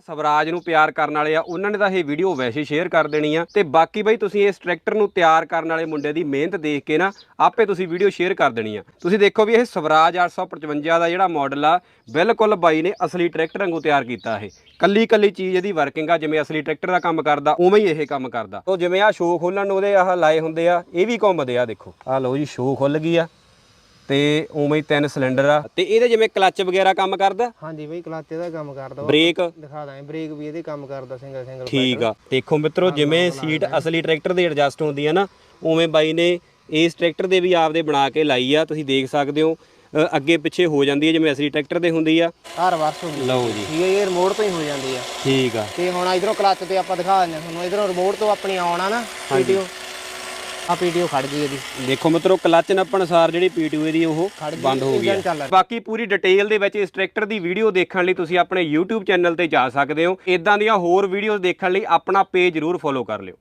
ਸਵਰਾਜ ਨੂੰ ਪਿਆਰ ਕਰਨ ਵਾਲੇ ਆ, ਉਹਨਾਂ ਨੇ ਤਾਂ ਇਹ ਵੀਡੀਓ ਵੈਸੇ ਸ਼ੇਅਰ ਕਰ ਦੇਣੀ ਆ। ਤੇ ਬਾਕੀ ਬਈ ਤੁਸੀਂ ਇਸ ਟਰੈਕਟਰ ਨੂੰ ਤਿਆਰ ਕਰਨ ਵਾਲੇ ਮੁੰਡੇ ਦੀ ਮਿਹਨਤ ਦੇਖ ਕੇ ਨਾ, ਆਪੇ ਤੁਸੀਂ ਵੀਡੀਓ ਸ਼ੇਅਰ ਕਰ ਦੇਣੀ ਆ। ਤੁਸੀਂ ਦੇਖੋ ਵੀ ਇਹ ਸਵਰਾਜ 855 ਦਾ ਜਿਹੜਾ ਮਾਡਲ ਆ, ਬਿਲਕੁਲ ਬਾਈ ਨੇ ਅਸਲੀ ਟਰੈਕਟਰ ਵਾਂਗੂ ਤਿਆਰ ਕੀਤਾ ਇਹ। ਕੱਲੀ ਕੱਲੀ ਚੀਜ਼ ਇਹਦੀ ਵਰਕਿੰਗ ਆ, ਜਿਵੇਂ ਅਸਲੀ ਟਰੈਕਟਰ ਦਾ ਕੰਮ ਕਰਦਾ, ਉਵੇਂ ਹੀ ਇਹ ਕੰਮ ਕਰਦਾ। ਉਹ ਜਿਵੇਂ ਆ ਸ਼ੋਅ ਖੋਲਣ ਨੂੰ ਉਹਦੇ ਆਹ ਲਾਏ ਹੁੰਦੇ ਆ, ਇਹ ਵੀ ਘੁੰਮਦੇ ਆ, ਦੇਖੋ। ਆ ਲਓ ਜੀ ਸ਼ੋਅ ਖੁੱਲ ਗਈ ਆ। ਤੇ ਉਵੇਂ ਹੀ ਤਿੰਨ ਸਿਲੰਡਰ ਆ। ਤੇ ਇਹਦੇ ਜਿਵੇਂ ਕਲੱਚ ਵਗੈਰਾ ਕੰਮ ਕਰਦਾ? ਹਾਂਜੀ ਬਈ ਕਲਾਤੇ ਦਾ ਕੰਮ ਕਰਦਾ। ਬ੍ਰੇਕ? ਦਿਖਾ ਦਾਂ ਬ੍ਰੇਕ ਵੀ ਇਹਦੇ ਕੰਮ ਕਰਦਾ ਸਿੰਗਲ ਸਿੰਗਲ ਠੀਕ ਆ। ਦੇਖੋ ਮਿੱਤਰੋ ਜਿਵੇਂ ਸੀਟ ਅਸਲੀ ਟਰੈਕਟਰ ਦੇ ਐਡਜਸਟ ਹੁੰਦੀ ਆ ਨਾ ਉਵੇਂ ਬਾਈ ਨੇ ਇਸ ਟਰੈਕਟਰ ਦੇ ਵੀ ਆਪਦੇ ਬਣਾ ਕੇ ਲਾਈ ਆ ਤੁਸੀਂ ਦੇਖ ਸਕਦੇ ਹੋ। ਅ, ਅੱਗੇ ਪਿੱਛੇ ਹੋ ਜਾਂਦੀ ਹੈ ਜਿਵੇਂ ਅਸਲੀ ਟਰੈਕਟਰ ਦੇ ਹੁੰਦੀ ਆ। ਹਰ ਵਾਰ ਹੁੰਦੀ ਲਓ ਜੀ। ਠੀਕ ਹੈ ਇਹ ਰਿਮੋਟ ਤੋਂ ਹੀ ਹੋ ਜਾਂਦੀ ਆ। ਠੀਕ ਆ। ਤੇ ਹੁਣ ਇਧਰੋਂ ਕਲੱਚ ਤੇ ਆਪਾਂ ਦਿਖਾ ਦਿੰਦੇ ਹਾਂ ਤੁਹਾਨੂੰ। ਇਧਰੋਂ ਰਿਮੋਟ ਤੋਂ ਆਪਣੀ ਆਉਣ ਆ ਨਾ ਪੀਟੀਓ ਆ ਪੀਟੀਓ ਖੜ ਗਈ ਇਹਦੀ। ਦੇਖੋ ਮਿੱਤਰੋ ਕਲੱਚ ਨੱਪਣ ਅਨੁਸਾਰ ਜਿਹੜੀ ਪੀਟੀਓ ਦੀ ਉਹ ਖੜ ਗਈ, ਬੰਦ ਹੋ ਗਈ ਚੱਲ ਰਿਹਾ। ਬਾਕੀ ਪੂਰੀ ਡਿਟੇਲ ਦੇ ਵਿੱਚ ਇਸ ਟਰੈਕਟਰ ਦੀ ਵੀਡੀਓ ਦੇਖਣ ਲਈ ਤੁਸੀਂ ਆਪਣੇ YouTube ਚੈਨਲ ਤੇ ਜਾ ਸਕਦੇ ਹੋ। ਇਦਾਂ ਦੀਆਂ ਹੋਰ ਵੀਡੀਓਜ਼ ਦੇਖਣ ਲਈ ਆਪਣਾ ਪੇਜ ਜ਼ਰੂਰ ਫੋਲੋ ਕਰ ਲਿਓ।